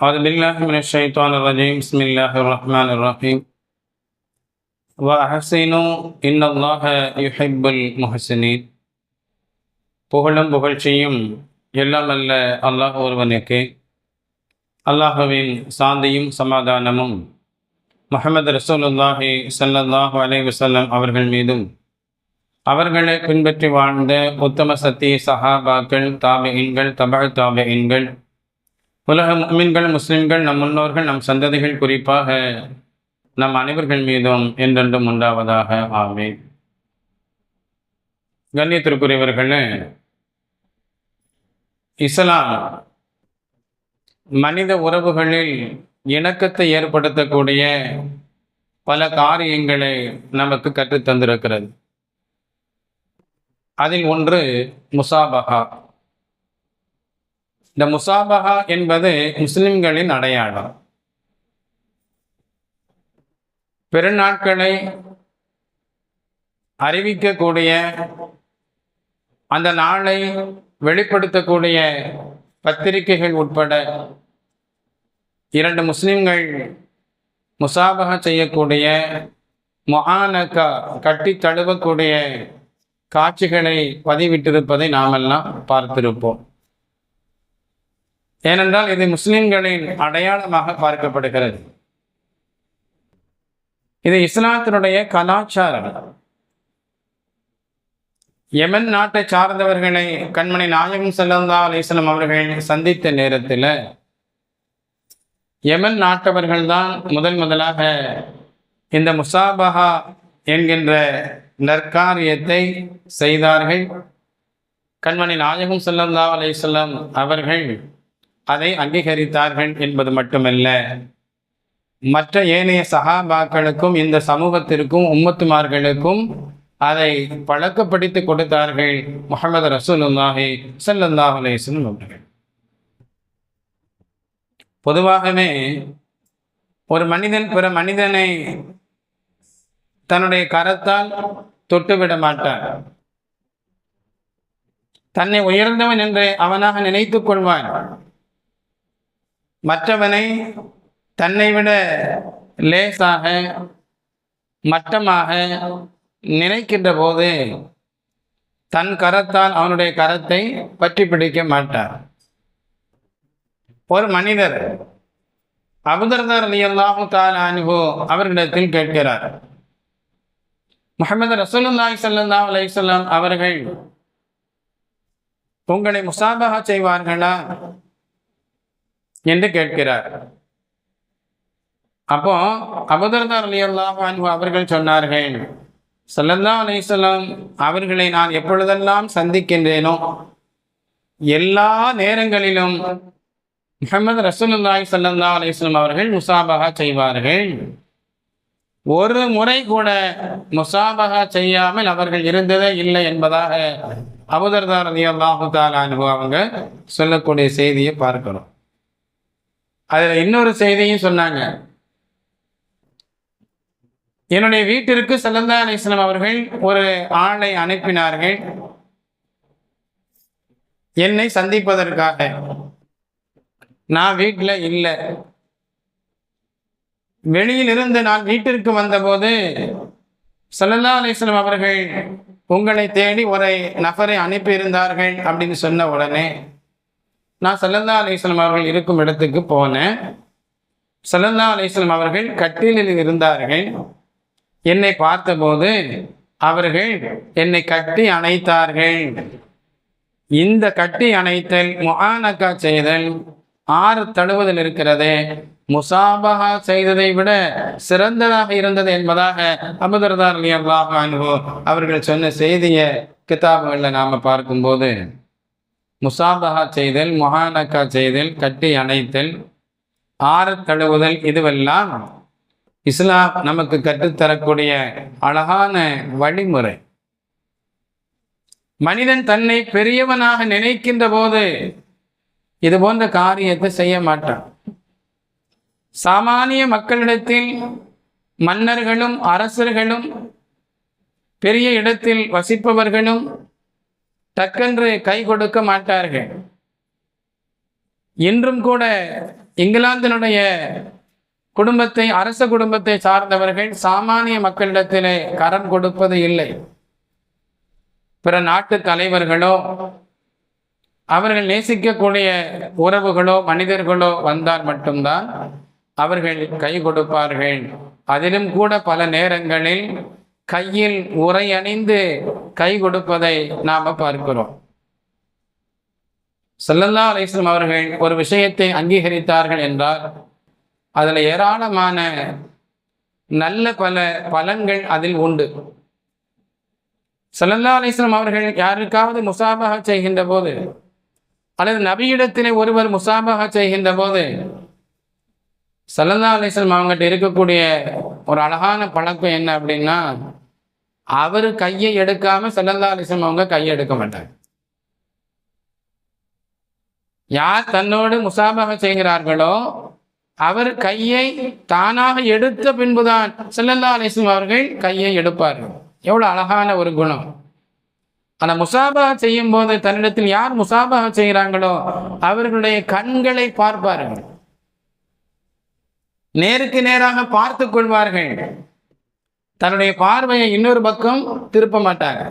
أعوذ بالله من الشيطان الرجيم بسم الله الرحمن الرحيم وأحسنوا إن الله يحب المحسنين புகழும் புகழ்ச்சியும் எல்லாம் அல்ல அல்லாஹ் ஒருவனுக்கு அல்லாஹுவின் சாந்தியும் சமாதானமும் முஹம்மது ரசூலுல்லாஹி ஸல்லல்லாஹு அலைஹி வஸல்லம் அவர்கள் மீதும் அவர்களை பின்பற்றி வாழ்ந்த உத்தம சத்திய சஹாபாக்கள் தாபியின்கள் தபழ் தாபியின்கள் உலக மீன்கள் முஸ்லிம்கள் நம் முன்னோர்கள் நம் சந்ததிகள் குறிப்பாக நம் அனைவர்கள் மீதும் என்றென்றும் உண்டாவதாக. ஆமே கண்ணியத்திற்குரியவர்களே இஸ்லாம் மனித உறவுகளில் இணக்கத்தை ஏற்படுத்தக்கூடிய பல காரியங்களை நமக்கு கற்றுத் தந்திருக்கிறது அதில் ஒன்று முசாபஹா. இந்த முசாபகா என்பது முஸ்லிம்களின் அடையாளம். பெருநாட்களை அறிவிக்கக்கூடிய அந்த நாளை வெளிப்படுத்தக்கூடிய பத்திரிகைகள் உட்பட இரண்டு முஸ்லிம்கள் முசாபகா செய்யக்கூடிய மொஹானக்கா கட்டி தழுவக்கூடிய காட்சிகளை பதிவிட்டிருப்பதை நாமெல்லாம் பார்த்திருப்போம். ஏனென்றால் இது முஸ்லிம்களின் அடையாளமாக பார்க்கப்படுகிறது. இது இஸ்லாத்தினுடைய கலாச்சாரம். யமன் நாட்டை சார்ந்தவர்களை கண்மணி நாயகம் செல்லந்தா அலிஸ்லாம் அவர்கள் சந்தித்த நேரத்தில் யமன் நாட்டவர்கள் தான் முதன் முதலாக இந்த முசாபஹா என்கின்ற நற்காரியத்தை செய்தார்கள். கண்மணி நாயகம் செல்லந்தா அலிஸ்லாம் அவர்கள் அதை அங்கீகரித்தார்கள் என்பது மட்டுமல்ல. மற்ற ஏனைய சகாபாக்களுக்கும் இந்த சமூகத்திற்கும் உம்மத்துமார்களுக்கும் அதை பழக்கப்படுத்தி கொடுத்தார்கள் முகமது ரசூலுல்லாஹி சல்லாஹ் அலையம் அவர்கள். பொதுவாகவே ஒரு மனிதன் பிற மனிதனை தன்னுடைய கரத்தால் தொட்டுவிட மாட்டார். தன்னை உயர்ந்தவன் என்று அவனாக நினைத்துக் கொள்வான். மற்றவனை தன்னை விட லேசாக மட்டமாக நினைக்கின்ற போது தன் கரத்தால் அவனுடைய கரத்தை பற்றி பிடிக்க மாட்டார். ஒரு மனிதர் அபுதர்தர் அலி அல்லாஹு தாலானுகோ அவர்களிடத்தில் கேட்கிறார். முகமது ரசூலுல்லாஹி சல்லா அலையம் அவர்கள் உங்களை முசாபகா செய்வார்களா? என்று கேட்கிறார். அப்போ அபுதர்தார் அலி அல்லாஹு அவர்கள் சொன்னார்கள் சல்லல்லா அலிசல்லாம் அவர்களை நான் எப்பொழுதெல்லாம் சந்திக்கின்றேனோ எல்லா நேரங்களிலும் முகமது ரசூலுல்லாஹி சல்லல்லா அலிஸ்லாம் அவர்கள் முசாபகா செய்வார்கள். ஒரு முறை கூட முசாபகா செய்யாமல் அவர்கள் இருந்ததே இல்லை என்பதாக அபுதர்தார் அலி அல்லாஹு தாலானு அவங்க சொல்லக்கூடிய செய்தியை பார்க்கிறோம். அதில் இன்னொரு செய்தியும் சொன்னாங்க. என்னுடைய வீட்டிற்கு சல்லல்லா அலிஸ்லாம் அவர்கள் ஒரு ஆளை அனுப்பினார்கள். என்னை சந்திப்பதற்காக. நான் வீட்டில் இல்லை. வெளியில் இருந்து நான் வீட்டிற்கு வந்தபோது சல்லல்லா அலிஸ்லாம் அவர்கள் உங்களை தேடி ஒரு நபரை அனுப்பியிருந்தார்கள் அப்படின்னு சொன்ன உடனே நான் சல்லல்லா அலிஸ்லாம் அவர்கள் இருக்கும் இடத்துக்கு போனேன். சல்லல்லா அலிஸ்லாம் அவர்கள் கட்டிலில் இருந்தார்கள். என்னை பார்த்தபோது அவர்கள் என்னை கட்டி அணைத்தார்கள். இந்த கட்டி அணைத்தல் முகானக்கா செய்தல் ஆறு தழுவதில் இருக்கிறது. முசாபகா செய்ததை விட சிறந்ததாக இருந்தது என்பதாக அபுதர்தார் அலி அல்லாஹ் அவர்கள் சொன்ன செய்தியை கிதாபுகளில் நாம் பார்க்கும்போது முசாபகா செய்தல் முஹானக்கா செய்தல் கட்டி அணைத்தல் ஆறத் தழுவுதல் இதுவெல்லாம் இஸ்லாம் நமக்கு கற்றுத்தரக்கூடிய அழகான வழிமுறை. மனிதன் தன்னை பெரியவனாக நினைக்கின்ற போது இது போன்ற காரியத்தை செய்ய மாட்டான். சாமானிய மக்களிடத்தில் மன்னர்களும் அரசர்களும் பெரிய இடத்தில் வசிப்பவர்களும் டக்கென்று கை கொடுக்க மாட்டார்கள். இன்றும் கூட இங்கிலாந்தினுடைய குடும்பத்தை அரச குடும்பத்தை சார்ந்தவர்கள் சாமானிய மக்களிடத்திலே கரம் கொடுப்பது இல்லை. பிற நாட்டு தலைவர்களோ அவர்கள் நேசிக்கக்கூடிய உறவுகளோ மனிதர்களோ வந்தால் மட்டும்தான் அவர்கள் கை கொடுப்பார்கள். அதிலும் கூட பல நேரங்களில் கையில் உரை அணிந்து கை கொடுப்பதை நாம பார்க்கிறோம். செல்லல்லா அலிஸ்லம் அவர்கள் ஒரு விஷயத்தை அங்கீகரித்தார்கள் என்றால் அதில் ஏராளமான நல்ல பல பலன்கள் அதில் உண்டு. சல்லல்லா அலிஸ்லாம் அவர்கள் யாருக்காவது முசாபாக செய்கின்ற போது அல்லது நபியிடத்திலே ஒருவர் முசாபாக செய்கின்ற போது சல்லல்லா அலிஸ்லாம் அவங்ககிட்ட இருக்கக்கூடிய ஒரு அழகான பழக்கம் என்ன அப்படின்னா அவர் கையை எடுக்காம சல்லல்லா அலிசம் அவங்க கையை எடுக்க மாட்டாங்க. யார் தன்னோடு முசாபாவை செய்கிறார்களோ அவர் கையை தானாக எடுத்த பின்புதான் செல்லல்லா அலிஸ்லாம் அவர்கள் கையை எடுப்பார்கள். எவ்வளவு அழகான ஒரு குணம். ஆனா முசாபாக செய்யும் போது தன்னிடத்தில் யார் முசாபாக செய்கிறாங்களோ அவர்களுடைய கண்களை பார்ப்பார்கள். நேருக்கு நேராக பார்த்து கொள்வார்கள். தன்னுடைய பார்வையை இன்னொரு பக்கம் திருப்ப மாட்டாங்க.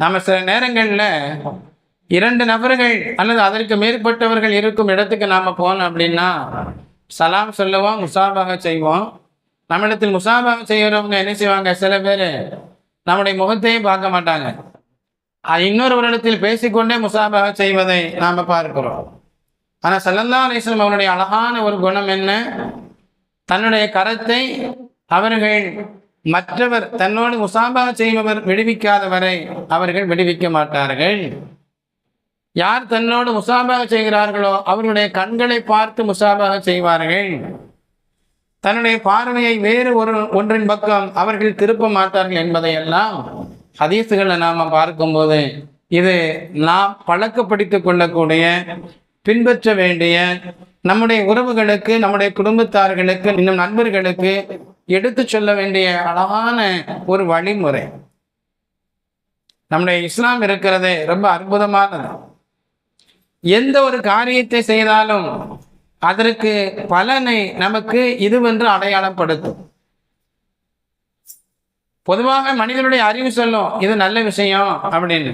நாம சில நேரங்களில் இரண்டு நபர்கள் அல்லது அதற்கு மேற்பட்டவர்கள் இருக்கும் இடத்துக்கு நாம் போனோம் அப்படின்னா சலாம் சொல்லுவோம் முசாபாக செய்வோம். நம்மிடத்தில் முசாபாக செய்கிறவங்க என்ன செய்வாங்க? சில பேர் நம்முடைய முகத்தையும் பார்க்க மாட்டாங்க. இன்னொருவரிடத்தில் பேசிக்கொண்டே முசாபாக செய்வதை நாம் பார்க்கிறோம். ஆனால் சல்லல்லா அலிஸ்லம் அவருடைய அழகான ஒரு குணம் என்ன? தன்னுடைய கரத்தை அவர்கள் மற்றவர் தன்னோடு முசாபாக செய்பவர் விடுவிக்காத வரை அவர்கள் விடுவிக்க மாட்டார்கள். யார் தன்னோடு முசாபாக செய்கிறார்களோ அவர்களுடைய கண்களை பார்த்து முசாபாக செய்வார்கள். தன்னுடைய பார்வையை வேறு ஒரு ஒன்றின் பக்கம் அவர்கள் திருப்ப மாட்டார்கள் என்பதையெல்லாம் ஹதீசுகளை நாம் பார்க்கும்போது இது நாம் பழக்கப்படுத்திக் கொள்ளக்கூடிய பின்பற்ற வேண்டிய நம்முடைய உறவுகளுக்கு நம்முடைய குடும்பத்தார்களுக்கு இன்னும் நண்பர்களுக்கு எடுத்து சொல்ல வேண்டிய அழகான ஒரு வழிமுறை. நம்முடைய இஸ்லாம் இருக்கிறது ரொம்ப அற்புதமானது. எந்த ஒரு காரியத்தை செய்தாலும் அதற்கு பலனை நமக்கு இதுவென்று அடையாளப்படுத்தும். பொதுவாக மனிதனுடைய அறிவு சொல்லும் இது நல்ல விஷயம் அப்படின்னு.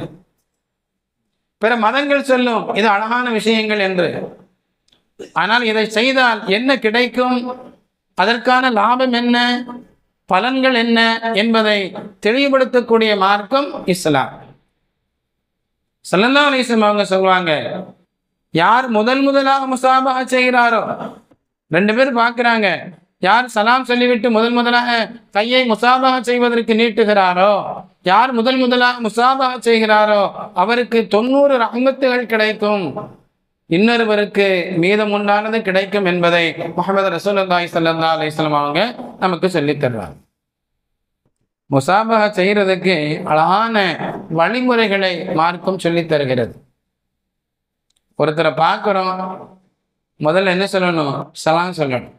பிற மதங்கள் சொல்லும் இது அழகான விஷயங்கள் என்று. ஆனால் இதை செய்தால் என்ன கிடைக்கும்? அதற்கான லாபம் என்ன? பலன்கள் என்ன? என்பதை தெளிவுபடுத்தக்கூடிய மார்க்கம் இஸ்லாம். சல்லல்லா அலிஸ்லாம் அவங்க சொல்லுவாங்க யார் முதல் முதலாக முசாபாக செய்கிறாரோ ரெண்டு பேர் பார்க்குறாங்க யார் சலாம் சொல்லிவிட்டு முதல் முதலாக கையை முசாபாக செய்வதற்கு நீட்டுகிறாரோ யார் முதல் முதலாக முசாபாக செய்கிறாரோ அவருக்கு தொண்ணூறு ரஹமத்துகள் கிடைக்கும். இன்னொருவருக்கு மீதம் உண்டானது கிடைக்கும் என்பதை முகமது ரசூலுல்லாஹி சல்லா அலிஸ்லாம் அவங்க நமக்கு சொல்லித் தருவாங்க. முசாபகா செய்யறதுக்கு அழகான வழிமுறைகளை மார்க்கும் சொல்லி தருகிறது. ஒருத்தரை பார்க்குறோம் முதல்ல என்ன சொல்லணும்? சலாம் சொல்லணும்.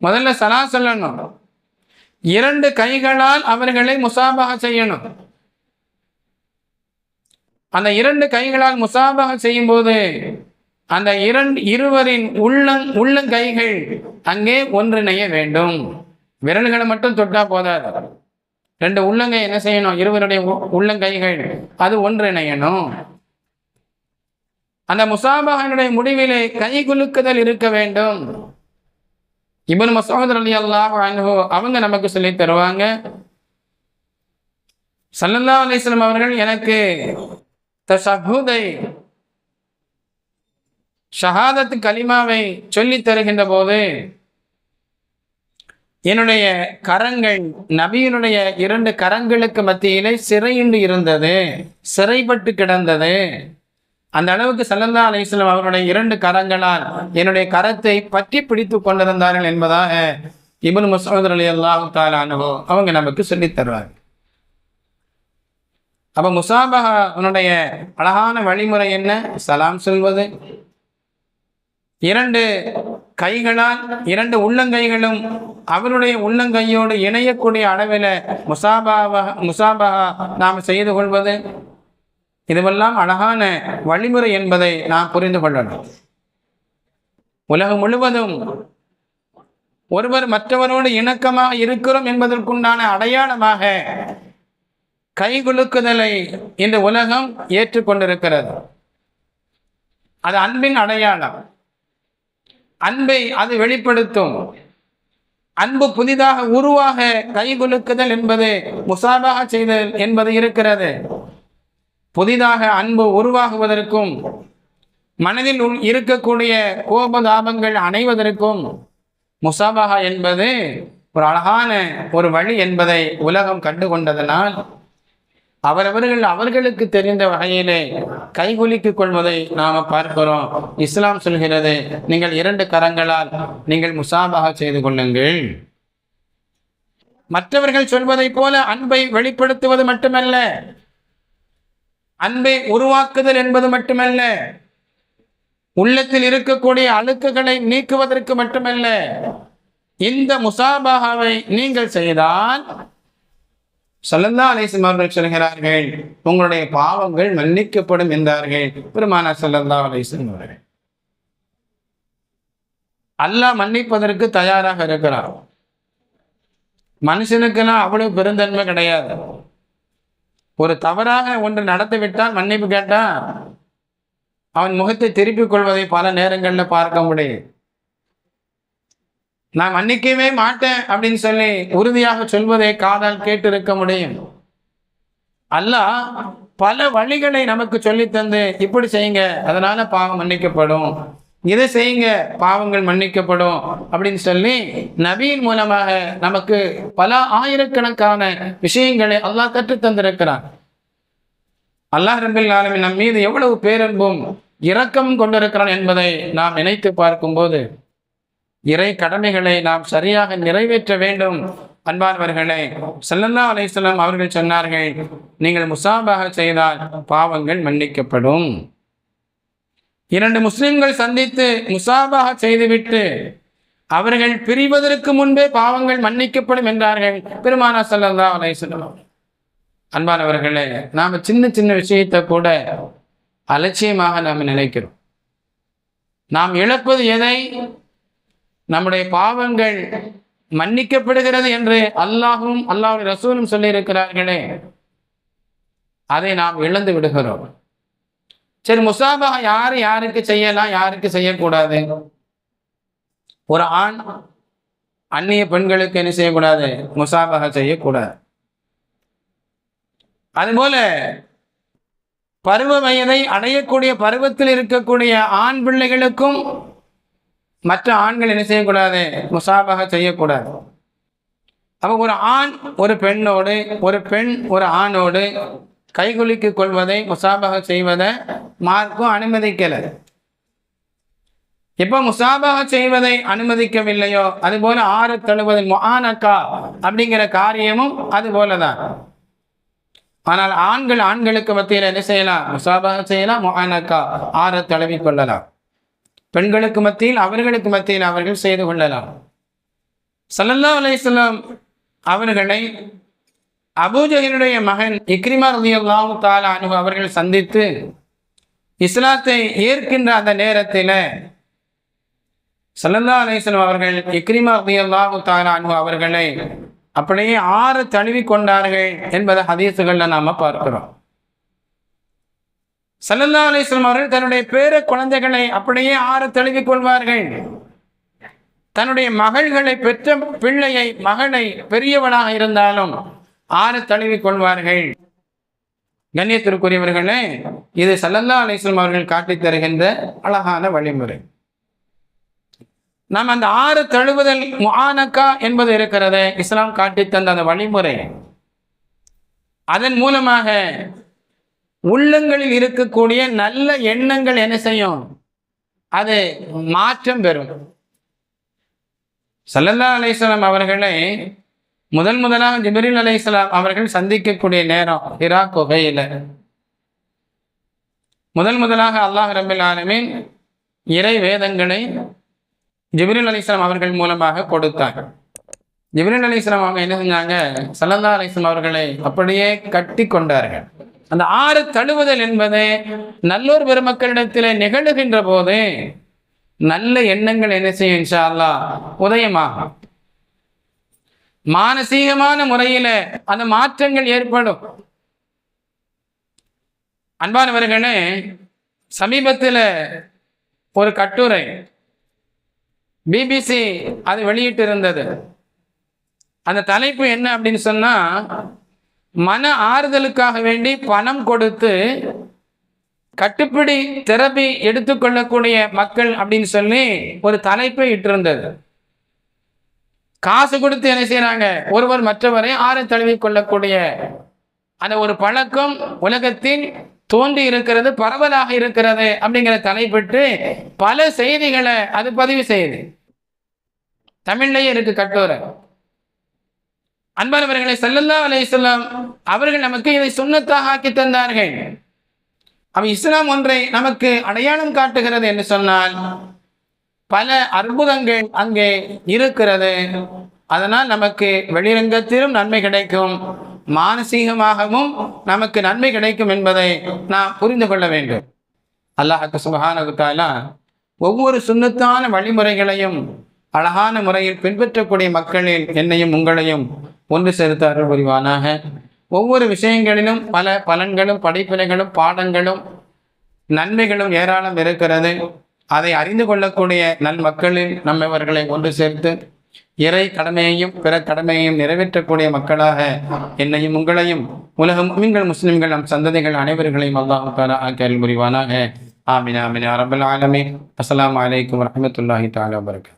முதல்ல சலாம் சொல்லணும். இரண்டு கைகளால் அவர்களை முசாபகா செய்யணும். அந்த இரண்டு கைகளால் முசாபகன் செய்யும் போது அந்த இரண்டு இருவரின் உள்ளங் உள்ளங்கைகள் அங்கே ஒன்றிணைய வேண்டும். விரல்களை மட்டும் தொட்டா போதாது. ரெண்டு உள்ளங்கை என்ன செய்யணும்? இருவருடைய உள்ளங்கைகள் அது ஒன்றிணையணும். அந்த முசாபகனுடைய முடிவிலே கை குலுக்குதல் இருக்க வேண்டும். இபன் மசோதர் அலி அல்லாஹ் அவங்க நமக்கு சொல்லி தருவாங்க சல்லல்லா அலிஸ்லாம் அவர்கள் எனக்கு தசகுதை ஷஹாதத் கலிமாவை சொல்லி தருகின்ற போது என்னுடைய கரங்கள் நபியினுடைய இரண்டு கரங்களுக்கு மத்தியிலே சிறையுண்டு இருந்தது சிறைப்பட்டு கிடந்தது. அந்த அளவுக்கு சல்லல்லா அலிஸ்லாம் அவருடைய இரண்டு கரங்களால் என்னுடைய கரத்தை பற்றி பிடித்து கொண்டிருந்தார்கள் என்பதாக இபன் மசூத் அலி அல்லாஹு தாலானோ அவங்க நமக்கு சொல்லித் தருவார்கள். அப்போ முசாபகனுடைய அழகான வழிமுறை என்ன? சலாம் சொல்வது. இரண்டு கைகளால் இரண்டு உள்ளங்கைகளும் அவருடைய உள்ளங்கையோடு இணையக்கூடிய அளவில் முசாபாவ முசாபகா நாம் செய்து கொள்வது. இதுவெல்லாம் அழகான வழிமுறை என்பதை நாம் புரிந்து கொள்ளணும். உலகம் முழுவதும் ஒருவர் மற்றவரோடு இணக்கமாக இருக்கிறோம் என்பதற்குண்டான அடையாளமாக கைகுலுக்குதலை இந்த உலகம் ஏற்றுக்கொண்டிருக்கிறது. அது அன்பின் அடையாளம். அன்பை அது வெளிப்படுத்தும். அன்பு புதிதாக உருவாக கைகுலுக்குதல் என்பது முசாபாக செய்தல் என்பது இருக்கிறது. புதிதாக அன்பு உருவாகுவதற்கும் மனதில் உள் இருக்கக்கூடிய கோபதாபங்கள் அணைவதற்கும் முசாபாகா என்பது ஒரு அழகான ஒரு வழி என்பதை உலகம் கண்டு கொண்டதனால் அவரவர்கள் அவர்களுக்கு தெரிந்த வகையிலே கைகுலுக்கிக் கொள்வதை நாம பார்க்கிறோம். இஸ்லாம் சொல்கிறது நீங்கள் இரண்டு கரங்களால் நீங்கள் முசாபாக செய்து கொள்ளுங்கள். மற்றவர்கள் சொல்வதைப் போல அன்பை வெளிப்படுத்துவது மட்டுமல்ல அன்பை உருவாக்குதல் என்பது மட்டுமல்ல உள்ளத்தில் இருக்கக்கூடிய அழுக்குகளை நீக்குவதற்கு மட்டுமல்ல இந்த முசாபாகாவை நீங்கள் செய்தால் சொல்லந்தா அலிஸ்லாம் சொல்கிறார்கள் உங்களுடைய பாவங்கள் மன்னிக்கப்படும் என்றார்கள். பெருமானா சொல்லந்தா அலிஸ்லாம் அவர்கள். அல்லாஹ் மன்னிப்பதற்கு தயாராக இருக்கிறார். மனுஷனுக்கெல்லாம் அவ்வளவு பெருந்தன்மை கிடையாது. ஒரு தவறாக ஒன்று நடத்தி விட்டால் மன்னிப்பு கேட்டால் அவன் முகத்தை திருப்பிக் கொள்வதை பல நேரங்களில் பார்க்க முடியும். நான் மன்னிக்கவே மாட்டேன் அப்படின்னு சொல்லி உறுதியாக சொல்வதை காதால் கேட்டு இருக்க முடியும். அல்லாஹ் பல வழிகளை நமக்கு சொல்லி தந்து இப்படி செய்யுங்க அதனால பாவம் மன்னிக்கப்படும். இதை செய்யுங்க பாவங்கள் மன்னிக்கப்படும் அப்படின்னு சொல்லி நபியின் மூலமாக நமக்கு பல ஆயிரக்கணக்கான விஷயங்களை அல்லாஹ் கற்றுத் தந்திருக்கிறான். அல்லாஹ் ரபில் ஆலமின் நம் மீது எவ்வளவு பேரன்பும் இரக்கம் கொண்டிருக்கிறான் என்பதை நாம் நினைத்து பார்க்கும்போது இறை கடமைகளை நாம் சரியாக நிறைவேற்ற வேண்டும். அன்பானவர்களே செல்லல்லா அலைஹிஸ்ஸலாம் அவர்கள் சொன்னார்கள் நீங்கள் முசாபாக செய்தால் பாவங்கள் மன்னிக்கப்படும். இரண்டு முஸ்லிம்கள் சந்தித்து முசாபாக செய்துவிட்டு அவர்கள் பிரிவதற்கு முன்பே பாவங்கள் மன்னிக்கப்படும் என்றார்கள் பெருமானா சல்லல்லா அலைஹிஸ்ஸலாம் அன்பானவர்களே நாம சின்ன சின்ன விஷயத்தை கூட அலட்சியமாக நாம் நினைக்கிறோம். நாம் இழப்பது எதை? நம்முடைய பாவங்கள் மன்னிக்கப்படுகிறது என்று அல்லாஹும் அல்லாஹ் ரசூலும் சொல்லியிருக்கிறார்களே. அதை நாம் இழந்து விடுகிறோம். சரி முசாபா யாரு யாருக்கு செய்யலாம் யாருக்கு செய்யக்கூடாது? ஒரு ஆண் அந்நிய பெண்களுக்கு என்ன செய்யக்கூடாது? முசாபகா செய்யக்கூடாது. அதுபோல பருவ வயதை அடையக்கூடிய பருவத்தில் இருக்கக்கூடிய ஆண் பிள்ளைகளுக்கும் மற்ற ஆண்கள் என்ன செய்யக்கூடாது? முசாபக செய்யக்கூடாது. அப்போ ஒரு ஆண் ஒரு பெண்ணோடு ஒரு பெண் ஒரு ஆணோடு கைகுலுக்கிக் கொள்வதை முசாபக செய்வதை மார்க்கும் அனுமதிக்கலை. எப்போ முசாபக செய்வதை அனுமதிக்கவில்லையோ அதுபோல ஆறு தழுவது முஆனக்கா அப்படிங்கிற காரியமும் அது போலதான் ஆனால் ஆண்கள் ஆண்களுக்கு மத்தியில் என்ன செய்யலாம்? முசாபக செய்யலாம் முஆனக்கா ஆறு தழுவி கொள்ளலாம். பெண்களுக்கு மத்தியில் அவர்களுக்கு மத்தியில் அவர்கள் செய்து கொள்ளலாம். சல்லல்லா அலையம் அவர்களை அபூஜகனுடைய மகன் இக்ரிமா ரலியல்லாஹு தாலா அனு அவர்கள் சந்தித்து இஸ்லாத்தை ஏற்கின்ற அந்த நேரத்தில் சல்லல்லா அலிஸ்லாம் அவர்கள் இக்ரிமா ரலியல்லாஹு தாலா அனு அவர்களை அப்படியே ஆறு தழுவி கொண்டார்கள் என்பதை ஹதீசுகளில் நாம பார்க்கிறோம். சல்லல்லா அலிஸ்லாம் அவர்கள் தன்னுடைய பேர குழந்தைகளை அப்படியே ஆற தழுவிக் கொள்வார்கள். தன்னுடைய மகள்களை பெற்ற பிள்ளையை மகளை பெரியவனாக இருந்தாலும் ஆறு தழுவிக் கொள்வார்கள். கண்ணியத்திற்குரியவர்களே இது சல்லல்லா அலிஸ்லாம் அவர்கள் காட்டித் தருகின்ற அழகான வழிமுறை. நாம் அந்த ஆறு தழுவுதல் முஆனக்கா என்பது இருக்கிறது இஸ்லாம் காட்டித் தந்த அந்த வழிமுறை. அதன் மூலமாக உள்ளங்களில் இருக்கக்கூடிய நல்ல எண்ணங்கள் என்ன செய்யும்? அது மாற்றம் பெறும். சல்லல்லா அலிஸ்லாம் அவர்களை முதல் முதலாக ஜிபரில் அலிஸ்லாம் அவர்கள் சந்திக்கக்கூடிய நேரம் ஹிரா குகையில. முதல் முதலாக அல்லாஹ் ரபில் ஆலமின் இறை வேதங்களை ஜிப்ரில் அலிஸ்லாம் அவர்கள் மூலமாக கொடுத்தாங்க. ஜிப்ரில் அலிஸ்லாம் அவங்க என்ன செஞ்சாங்க? சல்லல்லா அலிஸ்லாம் அவர்களை அப்படியே கட்டி கொண்டார்கள். அந்த ஆறு தழுவுதல் என்பது நல்லோர் பெருமக்களிடத்தில் நிகழுகின்ற போது நல்ல எண்ணங்கள் என்ன செய்யும் இன்ஷா உதயமாகும். மானசீகமான முறையில அந்த மாற்றங்கள் ஏற்படும். அன்பானவர்களே சமீபத்தில் ஒரு கட்டுரை பிபிசி அது வெளியிட்டு இருந்தது அந்த தலைப்பு என்ன அப்படின்னு சொன்னா மன ஆறுதலுக்காக வேண்டி பணம் கொடுத்து கட்டுப்பிடி திறப்பி எடுத்துக்கொள்ளக்கூடிய மக்கள் அப்படின்னு சொல்லி ஒரு தலைப்பை இட்டிருந்தது. காசு கொடுத்து என்ன செய்யறாங்க ஒருவர் மற்றவரை ஆறு தழுவி கொள்ளக்கூடிய அந்த ஒரு பழக்கம் உலகத்தின் தோன்றி இருக்கிறது பரவலாக இருக்கிறது அப்படிங்கிற தலைப்பிட்டு பல செய்திகளை அது பதிவு செய்யுது தமிழ்லயே இருக்கு கட்டுரை. அன்பானவர்களை செல்லல்லா அலையம் அவர்கள் நமக்கு இதை சுண்ணத்தாக ஆக்கி தந்தார்கள். அவன் இஸ்லாம் ஒன்றை நமக்கு அடையாளம் காட்டுகிறது என்று சொன்னால் பல அற்புதங்கள் அங்கே இருக்கிறது. அதனால் நமக்கு வெளிரங்கத்திலும் நன்மை கிடைக்கும். மானசீகமாகவும் நமக்கு நன்மை கிடைக்கும் என்பதை நாம் புரிந்து கொள்ள வேண்டும். அல்லாஹு சுபஹானகுத்தாலா ஒவ்வொரு சுண்ணத்தான வழிமுறைகளையும் அழகான முறையில் பின்பற்றக்கூடிய மக்களில் என்னையும் உங்களையும் ஒன்று சேர்த்தார்கள் அருள் புரிவானாக. ஒவ்வொரு விஷயங்களிலும் பல பலன்களும் படிப்பினைகளும் பாடங்களும் நன்மைகளும் ஏராளம் இருக்கிறது. அதை அறிந்து கொள்ளக்கூடிய நல் மக்களில் நம்மவர்களை ஒன்று சேர்த்து இறை கடமையையும் பிற கடமையையும் நிறைவேற்றக்கூடிய மக்களாக என்னையும் உங்களையும் உலகம் மீன்கள் முஸ்லிம்கள் நம் சந்ததிகள் அனைவர்களையும் அல்லாஹு தாலா புரிவானாக. ஆமின் ஆமின். அரபுல் ஆலமீன். அஸ்லாம் வலைக்கம் வரமத்துல்லாஹி தாலா வபரகாத்துஹு